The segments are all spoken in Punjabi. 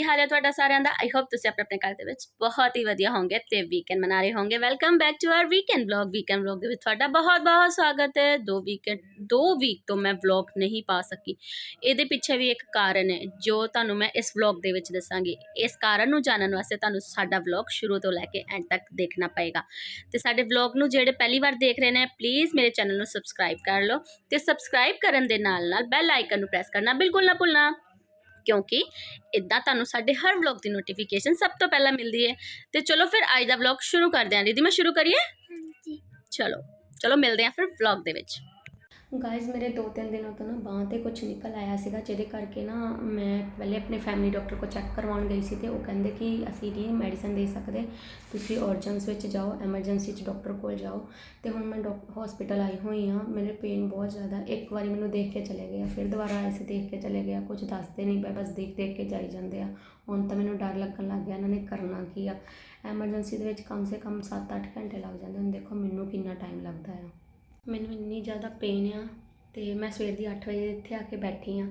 ਕੀ ਹਾਲ ਹੈ ਤੁਹਾਡਾ ਸਾਰਿਆਂ ਦਾ? ਆਈ ਹੋਪ ਤੁਸੀਂ ਆਪਣੇ ਆਪਣੇ ਘਰ ਦੇ ਵਿੱਚ ਬਹੁਤ ਹੀ ਵਧੀਆ ਹੋਵੋਗੇ ਤੇ ਵੀਕਐਂਡ ਮਨਾ ਰਹੇ ਹੋਵੋਗੇ। Welcome back to our weekend vlog weekend vlog ਦੇ ਵਿੱਚ ਤੁਹਾਡਾ ਬਹੁਤ ਬਹੁਤ ਸਵਾਗਤ ਹੈ। ਦੋ ਵੀਕਐਂਡ ਦੋ ਵੀਕ ਤੋਂ ਮੈਂ ਵਲੌਗ ਨਹੀਂ ਪਾ ਸਕੀ। ਇਹਦੇ ਪਿੱਛੇ ਵੀ ਇੱਕ ਕਾਰਨ ਹੈ, ਜੋ ਤੁਹਾਨੂੰ ਮੈਂ ਇਸ ਵਲੌਗ ਦੇ ਵਿੱਚ ਦੱਸਾਂਗੀ। ਇਸ ਕਾਰਨ ਨੂੰ ਜਾਣਨ ਵਾਸਤੇ ਤੁਹਾਨੂੰ ਸਾਡਾ ਵਲੌਗ ਸ਼ੁਰੂ ਤੋਂ ਲੈ ਕੇ ਐਂਡ ਤੱਕ ਦੇਖਣਾ ਪਏਗਾ। ਤੇ ਸਾਡੇ ਵਲੌਗ ਨੂੰ ਜਿਹੜੇ ਪਹਿਲੀ ਵਾਰ ਦੇਖ ਰਹੇ ਨੇ ਪਲੀਜ਼ ਮੇਰੇ ਚੈਨਲ ਨੂੰ ਸਬਸਕ੍ਰਾਈਬ ਕਰ ਲਓ ਤੇ ਸਬਸਕ੍ਰਾਈਬ ਕਰਨ ਦੇ ਨਾਲ ਨਾਲ ਬੈਲ ਆਈਕਨ ਨੂੰ ਪ੍ਰੈਸ ਕਰਨਾ ਬਿਲਕੁਲ ਨਾ ਭੁੱਲਣਾ। ਕਿਉਂਕਿ ਇਦਾਂ ਤੁਹਾਨੂੰ ਸਾਡੇ ਹਰ ਵਲੌਗ ਦੀ ਨੋਟੀਫਿਕੇਸ਼ਨ ਸਭ ਤੋਂ ਪਹਿਲਾਂ ਮਿਲਦੀ ਹੈ। ਤੇ ਚਲੋ ਫਿਰ ਅੱਜ ਦਾ ਵਲੌਗ ਸ਼ੁਰੂ ਕਰਦੇ ਹਾਂ। ਦੀਦੀ ਮੈਂ ਸ਼ੁਰੂ ਕਰੀਏ? ਚਲੋ ਚਲੋ ਮਿਲਦੇ ਹਾਂ ਫਿਰ ਵਲੌਗ ਦੇ ਵਿੱਚ। ਗਾਇਜ਼ ਮੇਰੇ 2-3 ਦਿਨਾਂ ਤੋਂ ਨਾ ਬਾਂਹ ਤੇ ਕੁਛ ਨਿਕਲ ਆਇਆ ਸੀਗਾ ਜਿਹਦੇ ਕਰਕੇ ਨਾ ਮੈਂ ਪਹਿਲੇ ਆਪਣੇ ਫੈਮਿਲੀ ਡਾਕਟਰ ਕੋਲ ਚੈੱਕ ਕਰਵਾਉਣ ਗਈ ਸੀ ਅਤੇ ਉਹ ਕਹਿੰਦੇ ਕਿ ਅਸੀਂ ਨਹੀਂ ਮੈਡੀਸਨ ਦੇ ਸਕਦੇ ਤੁਸੀਂ ਔਰਜਨਸ ਵਿੱਚ ਜਾਓ ਐਮਰਜੈਂਸੀ 'ਚ ਡਾਕਟਰ ਕੋਲ ਜਾਓ। ਅਤੇ ਹੁਣ ਮੈਂ ਹਸਪੀਟਲ ਆਈ ਹੋਈ ਹਾਂ ਮੇਰੇ ਪੇਨ ਬਹੁਤ ਜ਼ਿਆਦਾ ਇੱਕ ਵਾਰੀ ਮੈਨੂੰ ਦੇਖ ਕੇ ਚਲੇ ਗਏ ਫਿਰ ਦੁਬਾਰਾ ਆਏ ਸੀ ਦੇਖ ਕੇ ਚਲੇ ਗਏ ਆ, ਕੁਝ ਦੱਸਦੇ ਨਹੀਂ ਪਏ ਬਸ ਦੇਖ ਦੇਖ ਕੇ ਜਾਈ ਜਾਂਦੇ ਆ। ਹੁਣ ਤਾਂ ਮੈਨੂੰ ਡਰ ਲੱਗਣ ਲੱਗ ਗਿਆ ਇਹਨਾਂ ਨੇ ਕਰਨਾ ਕੀ ਆ? ਐਮਰਜੈਂਸੀ ਦੇ ਵਿੱਚ ਕਮ ਸੇ ਕਮ 7-8 ਘੰਟੇ ਲੱਗ ਜਾਂਦੇ ਹੁਣ ਦੇਖੋ ਮੈਨੂੰ ਕਿੰਨਾ ਟਾਈਮ ਲੱਗਦਾ ਆ। ਮੈਨੂੰ ਇੰਨੀ ਜ਼ਿਆਦਾ ਪੇਨ ਆ ਅਤੇ ਮੈਂ ਸਵੇਰ ਦੀ ਅੱਠ ਵਜੇ ਇੱਥੇ ਆ ਕੇ ਬੈਠੀ ਆ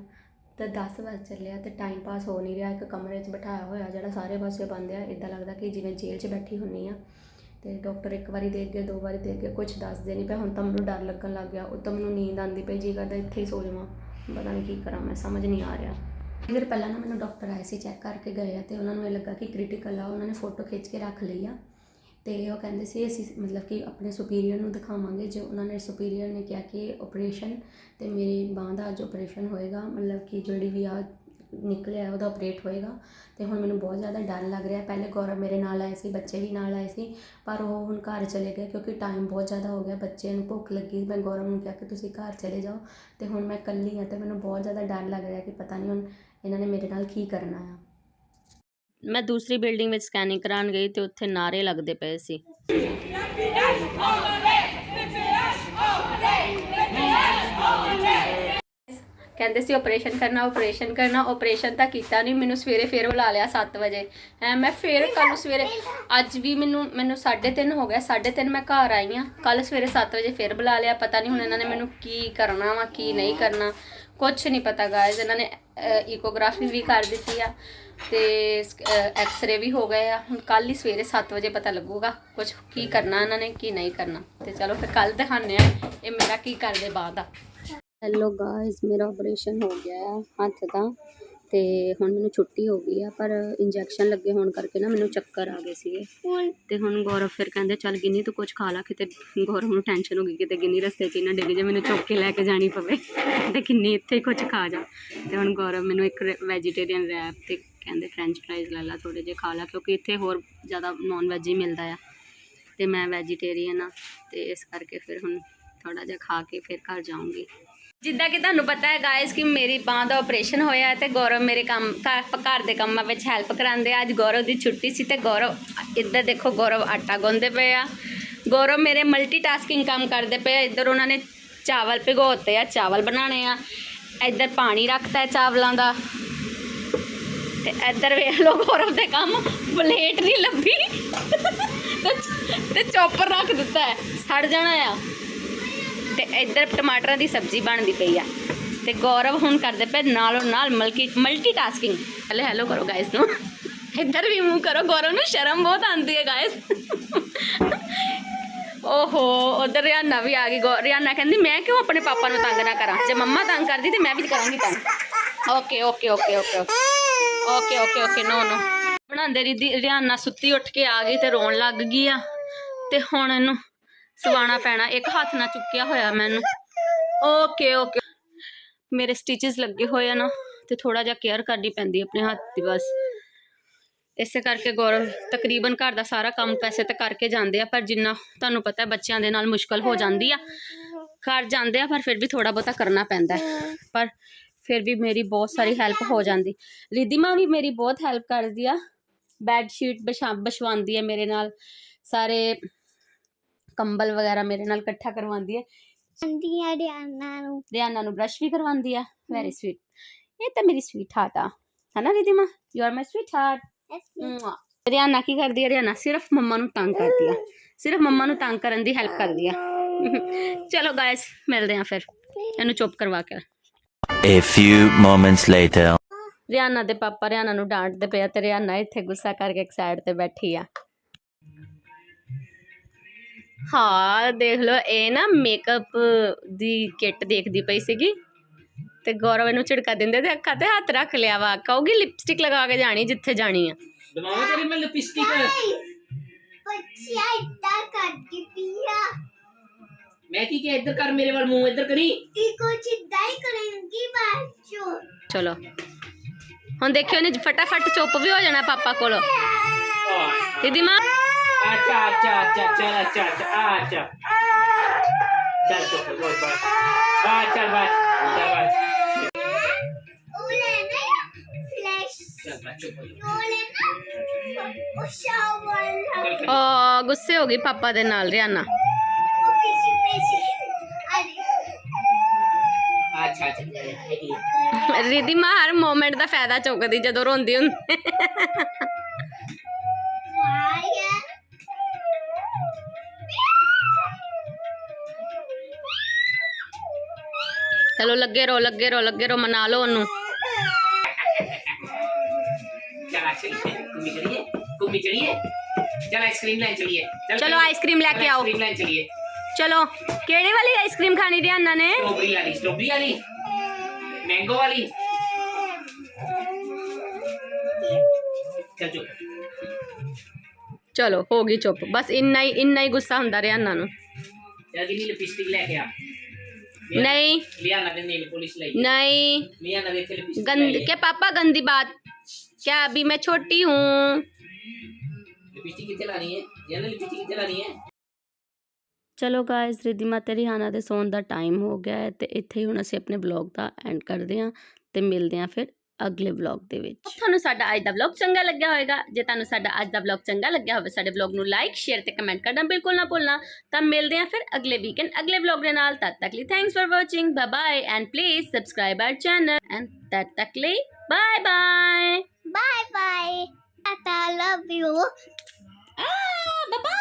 ਤੇ 10 ਵਜੇ ਚੱਲਿਆ ਅਤੇ ਟਾਈਮ ਪਾਸ ਹੋ ਨਹੀਂ ਰਿਹਾ, ਇੱਕ ਕਮਰੇ 'ਚ ਬਿਠਾਇਆ ਹੋਇਆ ਜਿਹੜਾ ਸਾਰੇ ਪਾਸੇ ਬੰਦ ਆ ਇੱਦਾਂ ਲੱਗਦਾ ਕਿ ਜਿਵੇਂ ਜੇਲ੍ਹ 'ਚ ਬੈਠੀ ਹੁੰਨੀ ਆ। ਅਤੇ ਡਾਕਟਰ ਇੱਕ ਵਾਰੀ ਦੇਖ ਗਿਆ ਦੋ ਵਾਰੀ ਦੇਖ ਗਏ ਕੁਛ ਦੱਸਦੇ ਨਹੀਂ ਪਏ, ਹੁਣ ਤਾਂ ਮੈਨੂੰ ਡਰ ਲੱਗਣ ਲੱਗ ਗਿਆ ਉਹ ਤਾਂ ਮੈਨੂੰ ਨੀਂਦ ਆਉਂਦੀ ਪਈ, ਜੀ ਕਰਦਾ ਇੱਥੇ ਹੀ ਸੋ ਜਾਵਾਂ, ਪਤਾ ਨਹੀਂ ਕੀ ਕਰਾਂ, ਮੈਂ ਸਮਝ ਨਹੀਂ ਆ ਰਿਹਾ। ਇਧਰ ਪਹਿਲਾਂ ਨਾ ਮੈਨੂੰ ਡਾਕਟਰ ਆਏ ਸੀ ਚੈੱਕ ਕਰਕੇ ਗਏ ਆ ਤੇ ਉਹਨਾਂ ਨੂੰ ਇਹ ਲੱਗਾ ਕਿ ਕ੍ਰਿਟੀਕਲ ਆ, ਉਹਨਾਂ ਨੇ ਫੋਟੋ ਖਿੱਚ ਕੇ ਰੱਖ ਲਈ ਆ। ਤੇ ਉਹ ਕਹਿੰਦੇ ਸੀ, ਅਸੀਂ ਮਤਲਬ ਕਿ ਆਪਣੇ ਸੁਪੀਰੀਅਰ ਨੂੰ ਦਿਖਾਵਾਂਗੇ, ਜੋ ਉਹਨਾਂ ਨੇ ਸੁਪੀਰੀਅਰ ਨੇ ਕਿਹਾ ਕਿ ਆਪਰੇਸ਼ਨ ਤੇ ਮੇਰੀ ਬਾਂਹ ਦਾ ਅੱਜ ਆਪਰੇਸ਼ਨ ਹੋਏਗਾ, ਮਤਲਬ ਕਿ ਜਿਹੜੀ ਵੀ ਆ ਨਿਕਲਿਆ ਉਹਦਾ ਆਪਰੇਟ ਹੋਏਗਾ। ਤੇ ਹੁਣ ਮੈਨੂੰ ਬਹੁਤ ਜ਼ਿਆਦਾ ਡਰ ਲੱਗ ਰਿਹਾ, ਪਹਿਲੇ ਗੌਰਵ ਮੇਰੇ ਨਾਲ ਆਏ ਸੀ, ਬੱਚੇ ਵੀ ਨਾਲ ਆਏ ਸੀ, ਪਰ ਉਹ ਹੁਣ ਘਰ ਚਲੇ ਗਏ ਕਿਉਂਕਿ ਟਾਈਮ ਬਹੁਤ ਜ਼ਿਆਦਾ ਹੋ ਗਿਆ, ਬੱਚੇ ਨੂੰ ਭੁੱਖ ਲੱਗੀ ਮੈਂ ਗੌਰਵ ਨੂੰ ਕਿਹਾ ਕਿ ਤੁਸੀਂ ਘਰ ਚਲੇ ਜਾਓ। ਤੇ ਹੁਣ ਮੈਂ ਇਕੱਲੀ ਹਾਂ ਤੇ ਮੈਨੂੰ ਬਹੁਤ ਜ਼ਿਆਦਾ ਡਰ ਲੱਗ ਰਿਹਾ ਕਿ ਪਤਾ ਨਹੀਂ ਹੁਣ ਇਹਨਾਂ ਨੇ ਮੇਰੇ ਨਾਲ ਕੀ ਕਰਨਾ ਆ। ਮੈਂ ਦੂਸਰੀ ਬਿਲਡਿੰਗ ਵਿੱਚ ਸਕੈਨਿੰਗ ਕਰਾਉਣ ਗਈ ਤੇ ਉੱਥੇ ਨਾਰੇ ਲੱਗਦੇ ਪਏ ਸੀ। ਕਹਿੰਦੇ ਸੀ ਆਪਰੇਸ਼ਨ ਕਰਨਾ ਆਪਰੇਸ਼ਨ ਕਰਨਾ ਆਪਰੇਸ਼ਨ ਤਾਂ ਕੀਤਾ ਨਹੀਂ, ਮੈਨੂੰ ਸਵੇਰੇ ਫੇਰ ਬੁਲਾ ਲਿਆ 7 ਵਜੇ। ਐ ਮੈਂ ਫੇਰ ਕੱਲ ਸਵੇਰੇ, ਅੱਜ ਵੀ ਮੈਨੂੰ ਮੈਨੂੰ 3:30 ਹੋ ਗਿਆ 3:30 ਮੈਂ ਘਰ ਆਈ ਆ। ਕੱਲ ਸਵੇਰੇ 7 ਵਜੇ ਫੇਰ ਬੁਲਾ ਲਿਆ, ਪਤਾ ਨਹੀਂ ਹੁਣ ਇਹਨਾਂ ਨੇ ਮੈਨੂੰ ਕੀ ਕਰਨਾ ਵਾ, ਕੀ ਨਹੀਂ ਕਰਨਾ। ਕੁਝ ਨਹੀਂ ਪਤਾ ਗਾਇਜ਼ ਇਹਨਾਂ ਨੇ ਈਕੋਗ੍ਰਾਫੀ ਵੀ ਕਰ ਦਿੱਤੀ ਆ ਤੇ ਐਕਸ-ਰੇ ਵੀ ਹੋ ਗਏ ਆ। ਹੁਣ ਕੱਲ ਹੀ ਸਵੇਰੇ 7 ਵਜੇ ਪਤਾ ਲੱਗੂਗਾ ਕੁਝ ਕੀ ਕਰਨਾ ਇਹਨਾਂ ਨੇ, ਕੀ ਨਹੀਂ ਕਰਨਾ। ਤੇ ਚਲੋ ਫਿਰ ਕੱਲ ਦਿਖਾਉਂਦੇ ਆ ਇਹ ਮੇਰਾ ਕੀ ਕਰਦੇ ਬਾਅਦ ਆ। ਹੈਲੋ ਗਾਇਜ਼ ਮੇਰਾ ਆਪਰੇਸ਼ਨ ਹੋ ਗਿਆ ਹੈ ਹੱਥ ਦਾ ਤੇ ਹੁਣ ਮੈਨੂੰ ਛੁੱਟੀ ਹੋ ਗਈ ਆ ਪਰ ਇੰਜੈਕਸ਼ਨ ਲੱਗੇ ਹੋਣ ਕਰਕੇ ਨਾ ਮੈਨੂੰ ਚੱਕਰ ਆ ਗਏ ਸੀਗੇ। ਹੁਣ ਤੇ ਹੁਣ ਗੌਰਵ ਫਿਰ ਕਹਿੰਦੇ ਚੱਲ ਗਿੰਨੀ ਤੂੰ ਕੁਝ ਖਾ ਲਾ ਕਿਤੇ ਗੌਰਵ ਨੂੰ ਟੈਨਸ਼ਨ ਹੋ ਗਈ ਕਿਤੇ ਗਿੰਨੀ ਰਸਤੇ 'ਚ ਨਾ ਡਿੱਗ ਜਾ ਮੈਨੂੰ ਚੁੱਕ ਕੇ ਲੈ ਕੇ ਜਾਣੀ ਪਵੇ। ਤੇ ਗਿੰਨੀ ਇੱਥੇ ਹੀ ਕੁਝ ਖਾ ਜਾ। ਤੇ ਹੁਣ ਗੌਰਵ ਮੈਨੂੰ ਇੱਕ ਵੈਜੀਟੇਰੀਅਨ ਰੈਪ ਤੇ ਕਹਿੰਦੇ ਫ੍ਰੈਂਚ ਫ੍ਰਾਈਜ਼ ਲੈ ਲਾ ਥੋੜੇ ਜਿਹੇ ਖਾ ਲਾ ਕਿਉਂਕਿ ਇੱਥੇ ਹੋਰ ਜ਼ਿਆਦਾ ਨੌਨ ਵੈਜ ਹੀ ਮਿਲਦਾ ਆ। ਤੇ ਮੈਂ ਵੈਜੀਟੇਰੀਅਨ ਆ ਤੇ ਇਸ ਕਰਕੇ ਫਿਰ ਹੁਣ ਥੋੜਾ ਜਿਹਾ ਖਾ ਕੇ ਫਿਰ ਘਰ ਜਾਊਂਗੀ। ਜਿੱਦਾਂ ਕਿ ਤੁਹਾਨੂੰ ਪਤਾ ਹੈ ਗਾਇਸ ਕਿ ਮੇਰੀ ਬਾਂਹ ਦਾ ਆਪਰੇਸ਼ਨ ਹੋਇਆ ਹੈ ਤੇ ਗੌਰਵ ਮੇਰੇ ਕੰਮ ਘਰ ਘਰ ਦੇ ਕੰਮਾਂ ਵਿੱਚ ਹੈਲਪ ਕਰਾਉਂਦੇ ਆ। ਅੱਜ ਗੌਰਵ ਦੀ ਛੁੱਟੀ ਸੀ ਤੇ ਗੌਰਵ, ਇੱਧਰ ਦੇਖੋ ਗੌਰਵ ਆਟਾ ਗੁੰਨਦੇ ਪਏ ਆ। ਗੌਰਵ ਮੇਰੇ ਮਲਟੀਟਾਸਕਿੰਗ ਕੰਮ ਕਰਦੇ ਪਏ ਆ। ਇੱਧਰ ਉਹਨਾਂ ਨੇ ਚਾਵਲ ਭਿਗੋਤੇ ਆ, ਚਾਵਲ ਬਣਾਉਣੇ ਆ। ਇੱਧਰ ਪਾਣੀ ਰੱਖਤਾ ਹੈ ਚਾਵਲਾਂ ਦਾ। ਤੇ ਇੱਧਰ ਵੇਖ ਲਓ ਗੌਰਵ ਦੇ ਕੰਮ ਪਲੇਟ ਨਹੀਂ ਲੱਭੀ। ਤੇ- ਚੌਪਰ ਰੱਖ ਦਿੱਤਾ ਹੈ। ਸੜ ਜਾਣਾ ਆ। ਤੇ ਇੱਧਰ ਟਮਾਟਰਾਂ ਦੀ ਸਬਜ਼ੀ ਬਣਦੀ ਪਈ ਆ। ਤੇ ਗੌਰਵ ਹੁਣ ਕਰਦੇ ਪਏ ਨਾਲੋਂ ਨਾਲ ਮਲਕੀ ਮਲਟੀਟਾਸਕਿੰਗ ਹਲੇ ਹੈਲੋ ਕਰੋ ਗਾਇਸ ਨੂੰ। ਇੱਧਰ ਵੀ ਮੂੰਹ ਕਰੋ, ਗੌਰਵ ਨੂੰ ਸ਼ਰਮ ਬਹੁਤ ਆਉਂਦੀ ਹੈ ਗਾਇਸ ਓਹੋ, ਉਧਰ ਰਿਆਨਾ ਵੀ ਆ ਗਈ। ਗੌ- ਰਿਆਨਾ ਕਹਿੰਦੀ, ਮੈਂ ਕਿਉਂ ਆਪਣੇ ਪਾਪਾ ਨੂੰ ਤੰਗ ਨਾ ਕਰਾਂ? ਜੇ ਮੰਮਾ ਤੰਗ ਕਰਦੀ ਤੇ ਮੈਂ ਵੀ ਕਰਾਂਗੀ ਤੰਗ। Okay okay okay okay okay. Okay okay no no ਬਣਾਉਂਦੇ ਰਿਦੀ ਰਿਆਨਾ ਸੁੱਤੀ ਉੱਠ ਕੇ ਆ ਗਈ ਤੇ ਰੋਣ ਲੱਗ ਗਈ ਆ। ਤੇ ਹੁਣ ਇਹਨੂੰ ਸਵਾਣਾ ਪੈਣਾ, ਇੱਕ ਹੱਥ ਨਾਲ ਚੁੱਕਿਆ ਹੋਇਆ ਮੈਨੂੰ। ਓਕੇ ਓਕੇ ਮੇਰੇ ਸਟਿਚਸ ਲੱਗੇ ਹੋਏ ਆ ਨਾ, ਤੇ ਥੋੜਾ ਜਿਹਾ ਕੇਅਰ ਕਰਨੀ ਪੈਂਦੀ ਆਪਣੇ ਹੱਥ ਦੀ ਬਸ। ਇਸੇ ਕਰਕੇ ਗੌਰਵ, ਤਕਰੀਬਨ ਘਰ ਦਾ ਸਾਰਾ ਕੰਮ ਪੈਸੇ ਤੇ ਕਰਕੇ ਜਾਂਦੇ ਆ, ਪਰ ਜਿੰਨਾ ਤੁਹਾਨੂੰ ਪਤਾ ਹੈ ਬੱਚਿਆਂ ਦੇ ਨਾਲ ਮੁਸ਼ਕਲ ਹੋ ਜਾਂਦੀ ਆ। ਘਰ ਜਾਂਦੇ ਆ, ਪਰ ਫਿਰ ਵੀ ਥੋੜਾ ਬਹੁਤਾ ਕਰਨਾ ਪੈਂਦਾ ਪਰ ਫਿਰ ਵੀ ਮੇਰੀ ਬਹੁਤ ਸਾਰੀ ਹੈਲਪ ਹੋ ਜਾਂਦੀ। ਰਿਧਿਮਾ ਵੀ ਮੇਰੀ ਬਹੁਤ ਹੈਲਪ ਕਰਦੀ ਆ। ਬੈੱਡ ਸ਼ੀਟ ਵਿਛਾ ਵਿਛਵਾਉਂਦੀ ਹੈ ਮੇਰੇ ਨਾਲ। ਸਾਰੇ ਕੰਬਲ ਵਗੈਰਾ ਮੇਰੇ ਨਾਲ ਇਕੱਠਾ ਕਰਵਾਉਂਦੀ ਹੈ। ਆਂਦੀ ਆ ਰਿਆਨਾ ਨੂੰ। ਰਿਆਨਾ ਨੂੰ ਬ੍ਰਸ਼ ਵੀ ਕਰਵਾਉਂਦੀ ਆ। ਵੈਰੀ ਸਵੀਟ ਇਹ ਤਾਂ ਮੇਰੀ ਸਵੀਟ ਹਾਰਟ ਆ। ਹਨਾ Ridhima? You are my sweetheart Riyana ਕੀ ਕਰਦੀ ਹੈ ਰਿਆਨਾ ਸਿਰਫ ਮੰਮਾ ਨੂੰ ਤੰਗ ਕਰਦੀ ਆ। ਸਿਰਫ ਮੰਮਾ ਨੂੰ ਤੰਗ ਕਰਨ ਦੀ ਹੈਲਪ ਕਰਦੀ ਆ। ਚਲੋ ਗਾਇਸ ਮਿਲਦੇ ਆ ਫਿਰ। ਇਹਨੂੰ ਚੁੱਪ ਕਰਵਾ ਕੇ। A few moments later. Riyana ਦੇ ਪਾਪਾ ਰਿਆਨਾ ਨੂੰ ਡਾਂਟਦੇ ਪਿਆ ਤੇ ਰਿਆਨਾ ਇੱਥੇ ਗੁੱਸਾ ਕਰਕੇ ਇੱਕ ਸਾਈਡ ਤੇ ਬੈਠੀ ਆ। ਹਾਂ ਦੇਖ ਲਓ ਇਹ ਨਾ ਮੇਕਅਪ ਦੀ ਕਿੱਟ ਦੇਖਦੀ ਪਈ ਸੀਗੀ ਤੇ ਗੌਰਵ ਇਹਨੂੰ ਝਿੜਕਾ ਦਿੰਦੇ ਤੇ ਅੱਖਾਂ ਤੇ ਹੱਥ ਰੱਖ ਲਿਆ ਵਾ ਕਹੂਗੀ ਲਿਪਸਟਿਕ ਲਗਾ ਕੇ ਜਾਣੀ ਜਿੱਥੇ ਜਾਣੀ ਆ। ਦਵਾਵਾਂ ਤੇਰੀ ਮੈਂ ਲਿਪਸਟਿਕ ਬੱਚਿਆ ਇੱਦਾਂ ਕਰਦੀ ਪੀਆ ਮੈਂ ਕੀ ਕਿਹਾ ਇੱਧਰ ਕਰ ਮੇਰੇ ਵੱਲ ਮੂੰਹ ਇੱਧਰ ਕਰੀ। ਤੀ ਕੁਛ ਇੱਦਾਂ ਹੀ ਕਰਾਂਗੀ ਬਾਚੋ ਚਲੋ। ਹੁਣ ਦੇਖਿਓ ਨੇ ਫਟਾਫਟ ਚੁੱਪ ਵੀ ਹੋ ਜਾਣਾ ਪਾਪਾ ਕੋਲ। ਦੀਦੀ ਮਾਂ ਅੱਛਾ ਅੱਛਾ ਅੱਛਾ ਚੱਲ ਅੱਛਾ ਅੱਛਾ ਅੱਛਾ ਚੱਲ ਚੁੱਪ ਬੋਲ ਬਸ ਬਸ ਚੱਲ ਬਸ ਚੱਲ ਬਸ ਉਹ ਲੈਣਾ ਫਲੈਸ਼ ਚੱਲ ਬਸ ਚੁੱਪ ਹੋ ਜਾ। ਉਹ ਲੈਣਾ ਉਹ ਸ਼ਾਵਰ ਚੱਲ ਕਰੀ। ਓ ਗੁੱਸੇ चलो लगे रहो लगे रहो लगे रहो मना लो ओनू चलो आइसक्रीम लेके आओ। चलो केड़ी वाली आइसक्रीम खानी थी अन्ना ने? स्ट्रॉबेरी वाली स्ट्रॉबेरी वाली। मैंगो वाली। चलो होगी चुप। बस इन्ना ही इन्ना ही गुस्सा होंगे रहा लिपस्टिक लेके आ। नहीं। लिया ना दे नेल पॉलिश लाई नहीं लिया ना देखे लिपस्टिक गंद क्या पापा गंदी बात क्या अभी मैं छोटी हूँ लिपस्टिक कितने लानी है ये ना लिपस्टिक कितने लानी है ਚਲੋ ਗਾਇਸ ਰਿਧਿਮਾ ਤੇ ਰਿਹਾਨਾ ਦੇ ਸੌਣ ਦਾ ਟਾਈਮ ਹੋ ਗਿਆ ਹੈ ਤੇ ਇੱਥੇ ਹੀ ਹੁਣ ਅਸੀਂ ਆਪਣੇ ਵਲੌਗ ਦਾ ਐਂਡ ਕਰਦੇ ਹਾਂ ਤੇ ਮਿਲਦੇ ਹਾਂ ਫਿਰ ਅਗਲੇ ਵਲੌਗ ਦੇ ਵਿੱਚ। ਤੁਹਾਨੂੰ ਸਾਡਾ ਅੱਜ ਦਾ ਵਲੌਗ ਚੰਗਾ ਲੱਗਿਆ ਹੋਵੇਗਾ ਜੇ ਤੁਹਾਨੂੰ ਸਾਡਾ ਅੱਜ ਦਾ ਵਲੌਗ ਚੰਗਾ ਲੱਗਿਆ ਹੋਵੇ ਸਾਡੇ ਵਲੌਗ ਨੂੰ ਲਾਈਕ ਸ਼ੇਅਰ ਤੇ ਕਮੈਂਟ ਕਰਨਾ ਬਿਲਕੁਲ ਨਾ ਭੁੱਲਣਾ। ਤਾਂ ਮਿਲਦੇ ਹਾਂ ਫਿਰ ਅਗਲੇ ਵੀਕਐਂਡ ਅਗਲੇ ਵਲੌਗ ਦੇ ਨਾਲ। ਤਦ ਤੱਕ ਲਈ thanks for watching bye bye and please subscribe our channel and ਤਦ ਤੱਕ ਲਈ bye bye Bye bye. Tata, love you. Bye bye